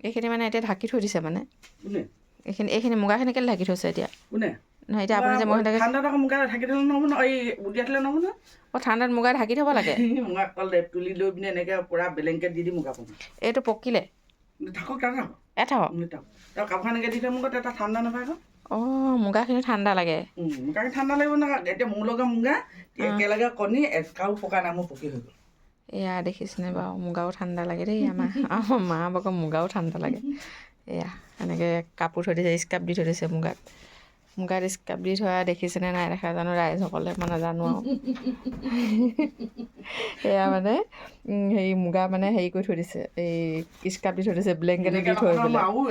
এইখিনি মানে এতিয়া ঢাকি থৈ দিছে মানে। এইখিনি এইখিনি মুগাখিনি কেলৈ ঢাকি থৈছে এতিয়া। নহয় এতিয়া আপুনি যে মই অঁ ঠাণ্ডাত মুগা ঢাকি থ'ব লাগে। তুলি লৈ পিনে এনেকৈ পূৰা বেলেংকেট দি দি মুগা এইটো পকিলে। থাকক তাত থাকক এটা কাপোৰ এনেকৈ দি থৈ মুগা তেতিয়া ঠাণ্ডা নাপায় অঁ মুগাখিনি ঠাণ্ডা লাগে। মুগাখিনি ঠাণ্ডা লাগিব নহয়। এতিয়া মোৰ লগা মুগা একেলগে কণী একাও পকা নাই মোৰ পকি হৈ গ'ল। এয়া দেখিছেনে বাৰু মুগাও ঠাণ্ডা লাগে দেই আমাৰ। আমাৰ মা বাকৰ মুগাও ঠাণ্ডা লাগে। এয়া এনেকৈ কাপোৰ থৈ দিছে স্কাৰ্ফ দি থৈ দিছে মুগাত। মুগাত স্কাৰ্ফ দি থোৱা দেখিছেনে নাই দেখা জানো ৰাইজসকলে মই নাজানো আৰু এয়া মানে হেৰি মুগা মানে হেৰি কৰি থৈ দিছে এই স্কাৰ্ফ দি থৈ দিছে ব্লেংকেট দি থৈ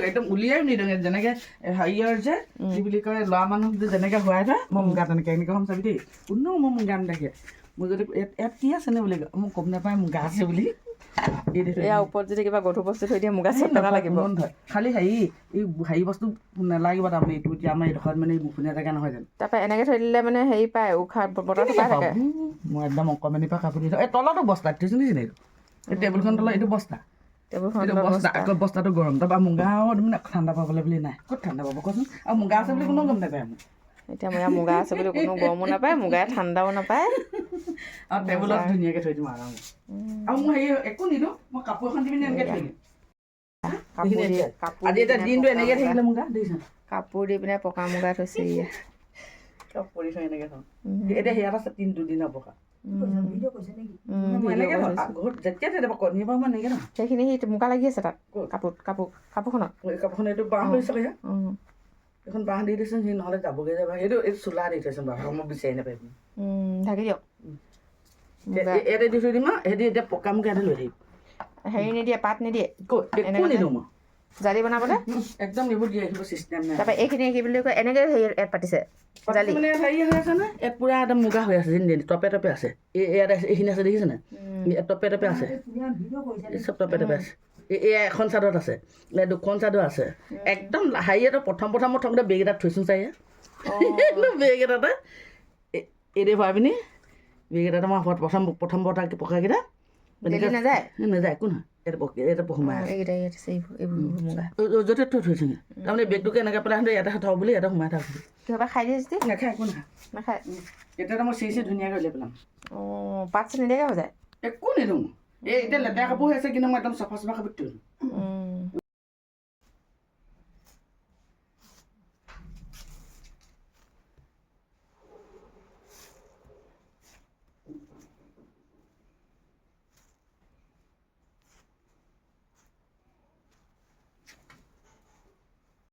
একদম উলিয়াই নিদিওঁ যেনেকে হেৰিয়ৰ যে কি বুলি কয় ল'ৰা মানুহ যে যেনেকে হোৱাই থয় মই মুগা তেনেকে এনেকে হ'ম চাবি দেই। কোনো মই মুগা নেদেখে। মোৰ যদি ইয়াত কি আছেনে বুলি মই গম নাপায় মুগা আছে বুলি। এয়া ওপৰত যদি কিবা গধুৰ বস্তু থৈ দিয়ে মুগা চেপ এটা লাগিব। খালি হেৰি এই হেৰি বস্তু নালাগিব তাৰমানে এইটো এতিয়া আমাৰ এইডোখৰত মানে মুখনীয়া জেগা নহয় জানো তাৰপৰা এনেকৈ থৈ দিলে মানে হেৰি পায় উশাহ বতৰটো পাই থাকে। মই একদম অকণমানিৰ পৰা কাপোৰ এই তলতো বস্তা থৈছোঁ নিচিনা এইটো? এই টেবুলখন তলত এইটো বস্তা। আকৌ বস্তাটো গৰম। তাৰপৰা মুগাও মানে ঠাণ্ডা পাবলৈ বুলি নাই। ক'ত ঠাণ্ডা পাব? কচোন। আৰু মুগা আছে বুলি কোনো গম নাপায় মোক। এতিয়া ইয়াত মুগা আছে বুলি কোনো গৰমো নাপায় মুগাই ঠাণ্ডাও নাপায়। আৰু টেবুলত ধুনীয়াকৈ থৈ দিম আৰু মই হেৰি একো নিদিওঁ মই কাপোৰ এখন দি পিনে এনেকৈ থৈ দিম? কাপোৰ দি আজি পিনে দিনটো পকা এনেকৈ মুগা- থাকিলে মুগা দেখিছা? কাপোৰ দি পিনে পকা মুগা থৈছে ইয়া থৈ এনেকৈ থওঁ। এতিয়া সেয়াত আছে তিন দুদিনৰ পকা। মই মই সেইখিনি সি মুগা লাগি আছে তাত? কাপোৰ কাপোৰ কাপোৰখনত। কাপোৰখন এইটো বাঁহ এইখন বাঁহ দি দিছোঁ সি নহ'লে যাবগৈ যাব সেইটো এইটো চোলা দি থৈছোঁ বাঁহ মই বিচাৰি নাপাৰিম উম, ঢাকি দিয়ক। ইয়াতে দি থৈ দিম আৰু। সিহঁতি এতিয়া পকা মুগা ইয়াতে লৈ আহিব হেৰি নিদিয়ে পাত নিদিয়ে। ক'ত? একো নিদিওঁ মই। জালি বনাবলৈ একদম এইবোৰ দি আহিব চিষ্টেম নাই। তাৰপৰা এইখিনি কি বুলি কয় এনেকৈ হেৰি ইয়াত পাতিছে। জালি। মানে হেৰি হৈ আছে নে ইয়াত পুৰা একদম মুগা হৈ আছে যেন টপে টপে আছে। এই ইয়াত আছে এইখিনি আছে দেখিছে নাই উম, ইয়াত টপে টপে আছে। চব টপে টপে আছে। এয়া এখন চাদত আছে। দুখন চাদৰ আছে। একদম হেৰিয়াতো প্ৰথম প্ৰথম মই থওঁতে বেগ এটাত থৈছোঁ চাই বেগ এটাতে। এ- ভৰাই পিনি বেগ এটাতে মই প্ৰথম প্ৰথম পতা পকাকেইটা নাযায়? নাযায় একো নহয়। য'তে থৈ থৈছোঁ তাৰমানে বেগটোকে এনেকৈ পেলাই সিহঁতে ইয়াতে থওঁ বুলি ইয়াতে সোমাই থাকোঁ খাই দিয়ে যদি? নাখায় একো নাখায়? এতিয়া মই চিৰি চিৰি ধুনীয়াকৈ উলিয়াই পেলাম। অঁ পাত চিনি নিদিয়াকৈ হৈ যায়? একো নিদিওঁ এই এতিয়া লেতেৰা কাপোৰ হৈ আছে কিন্তু মই একদম চাফা চাফা কাপোৰ দিওঁ উম,